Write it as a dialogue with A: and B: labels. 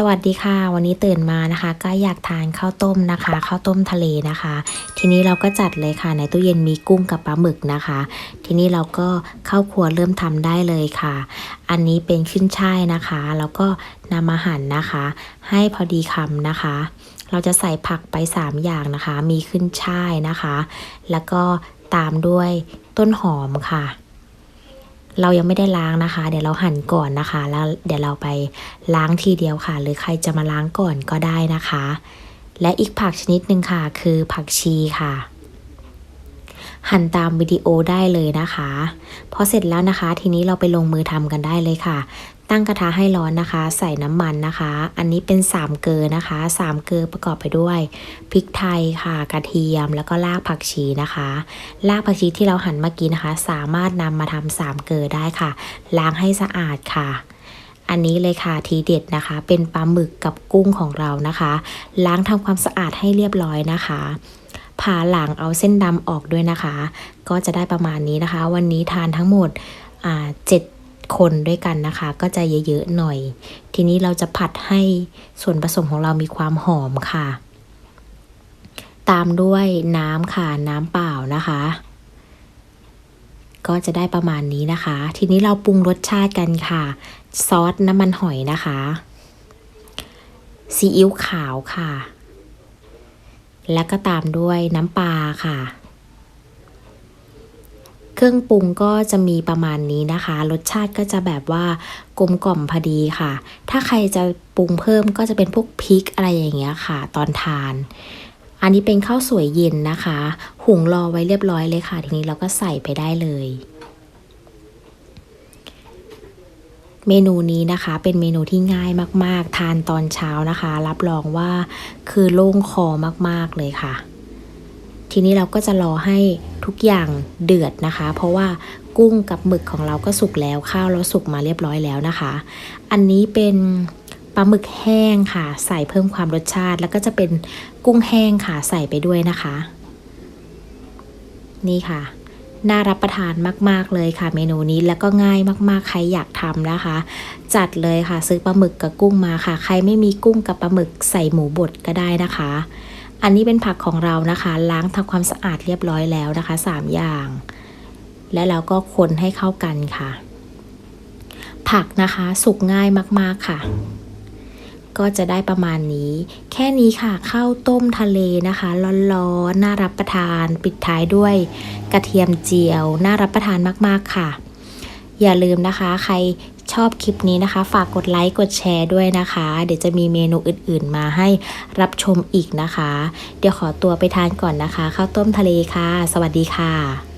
A: สวัสดีค่ะ วันนี้ตื่นมานะคะ ก็อยากทานข้าวต้มนะคะข้าวต้มทะเลนะคะ ทีนี้เราก็จัดเลยค่ะ ในตู้เย็นมีกุ้งกับปลาหมึกนะคะ ทีนี้เราก็เข้าครัวเริ่มทำได้เลยค่ะ อันนี้เป็นขึ้นช่ายนะคะ แล้วก็นำมาหั่นนะคะ ให้พอดีคำนะคะ เราจะใส่ผักไป 3 อย่างนะคะ มีขึ้นช่ายนะคะ แล้วก็ตามด้วยต้นหอมค่ะ เรายังไม่ได้ล้างนะคะ เดี๋ยวเราหั่นก่อนนะคะ แล้วเดี๋ยวเราไปล้างทีเดียวค่ะ หรือใครจะมาล้างก่อนก็ได้นะคะ และอีกผักชนิดหนึ่งค่ะ คือผักชีค่ะ หั่นตามวิดีโอได้เลยนะคะพอเสร็จแล้วนะคะ ทีนี้เราไปลงมือทำกันได้เลยค่ะ ตั้งกระทะให้ร้อนนะคะ ใส่น้ำมันนะคะ อันนี้เป็น 3 เกลือนะคะ3เกลือประกอบไปด้วยพริกไทยค่ะกระเทียมแล้วก็รากผักชีนะคะรากผักชีที่เราหั่นเมื่อกี้นะคะ สามารถนำมาทำสามเกลือได้ค่ะ ล้างให้สะอาดค่ะอันนี้เลยค่ะทีเด็ดนะคะ เป็นปลาหมึกกับกุ้งของเรานะคะ ล้างทำความสะอาดให้เรียบร้อยนะคะ ผ่าหลังเอาเส้นดำออกด้วยนะคะ ก็จะได้ประมาณนี้นะคะ วันนี้ทานทั้งหมดอ่าเจ็ดคนด้วยกันนะคะ ก็จะเยอะๆหน่อย ทีนี้เราจะผัดให้ส่วนผสมของเรามีความหอมค่ะ ตามด้วยน้ำค่ะน้ำเปล่านะคะ ก็จะได้ประมาณนี้นะคะ ทีนี้เราปรุงรสชาติกันค่ะ ซอสน้ำมันหอยนะคะซีอิ๊วขาวค่ะ แล้วก็ตามด้วยน้ำปลาค่ะ เครื่องปรุงก็จะมีประมาณนี้นะคะ รสชาติก็จะแบบว่ากลมกล่อมพอดีค่ะ ถ้าใครจะปรุงเพิ่มก็จะเป็นพวกพริกอะไรอย่างเงี้ยค่ะ ตอนทาน อันนี้เป็นข้าวสวยเย็นนะคะ หุงรอไว้เรียบร้อยเลยค่ะ ทีนี้เราก็ใส่ไปได้เลย เมนูนี้นะคะเป็นเมนูที่ง่ายมาก ๆ ทานตอนเช้านะคะ รับรองว่าคือโล่งคอมาก ๆ เลยค่ะ ทีนี้เราก็จะรอให้ทุกอย่างเดือดนะคะ เพราะว่ากุ้งกับหมึกของเราก็สุกแล้วข้าวเราสุกมาเรียบร้อยแล้วนะคะ อันนี้เป็นปลาหมึกแห้งค่ะ ใส่เพิ่มความรสชาติ แล้วก็จะเป็นกุ้งแห้งค่ะใส่ไปด้วยนะคะ นี่ค่ะ น่ารับประทานมาก ๆ เลยค่ะ เมนูนี้แล้วก็ง่ายมาก ๆ ใครอยากทำนะคะ จัดเลยค่ะซื้อปลาหมึกกับกุ้งมาค่ะ ใครไม่มีกุ้งกับปลาหมึกใส่หมูบดก็ได้นะคะ อันนี้เป็นผักของเรานะคะ ล้างทำความสะอาดเรียบร้อยแล้วนะคะ 3 อย่าง และเราก็คนให้เข้ากันค่ะ ผักนะคะสุกง่ายมาก ๆ ค่ะ ก็จะได้ประมาณนี้ แค่นี้ค่ะข้าวต้มทะเลนะคะร้อนๆน่ารับประทานปิดท้ายด้วย กระเทียมเจียว น่ารับประทานมากๆค่ะ อย่าลืมนะคะ ใครชอบคลิปนี้นะคะ ฝากกดไลค์กดแชร์ด้วยนะคะ เดี๋ยวจะมีเมนูอื่นๆ มาให้รับชมอีกนะคะ เดี๋ยวขอตัวไปทานก่อนนะคะข้าวต้มทะเลค่ะ สวัสดีค่ะ